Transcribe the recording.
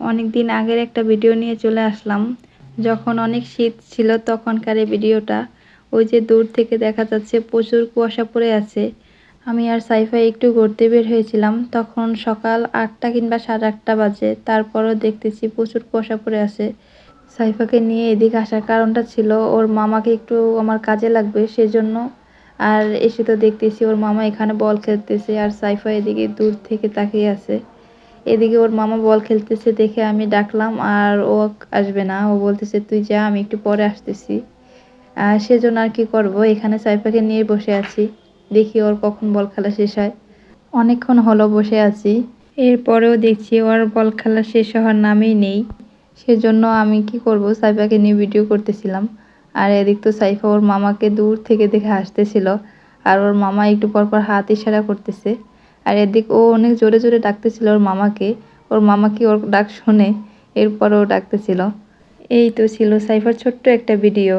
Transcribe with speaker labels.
Speaker 1: অনেক দিন আগের একটা ভিডিও নিয়ে চলে আসলাম। যখন অনেক শীত ছিল তখনকার এই ভিডিওটা ওই যে দূর থেকে দেখা যাচ্ছে প্রচুর কুয়াশা পড়ে আছে। আমি আর সাইফাই একটু ঘুরতে বের হয়েছিলাম। তখন সকাল আটটা কিংবা সাড়ে আটটা বাজে, তারপরও দেখতেছি প্রচুর কুয়াশা পড়ে আছে। সাইফাকে নিয়ে এদিকে আসার কারণটা ছিল, ওর মামাকে একটু আমার কাজে লাগবে সেজন্য। আর এসে তো দেখতেছি ওর মামা এখানে বল খেলতেছে আর সাইফা এদিকে দূর থেকে তাকিয়ে আছে। এদিকে ওর মামা বল খেলতেছে দেখে আমি ডাকলাম, আর ও আসবে না। ও বলতেছে, তুই যা, আমি একটু পরে আসতেছি। সেজন্য আর কি করব? এখানে সাইফাকে নিয়ে বসে আছি। দেখি ওর কখন বল খেলা শেষ হয়। অনেকক্ষণ হলো বসে আছি। এরপরেও দেখছি ওর বল খেলা শেষ হওয়ার নামেই নেই। সেজন্য আমি কি করব? সাইফাকে নিয়ে ভিডিও করতেছিলাম। আর এদিক তো সাইফা ওর মামাকে দূর থেকে দেখে হাসতেছিল। আর ওর মামা একটু পর পর হাত ইশারা করতেছে। আর এদিক ও অনেক জোরে জোরে ডাকতেছিল ওর মামাকে। ওর মামা কি ওর ডাক শোনে ও ডাকতেছিল। এই তো ছিল সাইফার ছোট্ট একটা ভিডিও।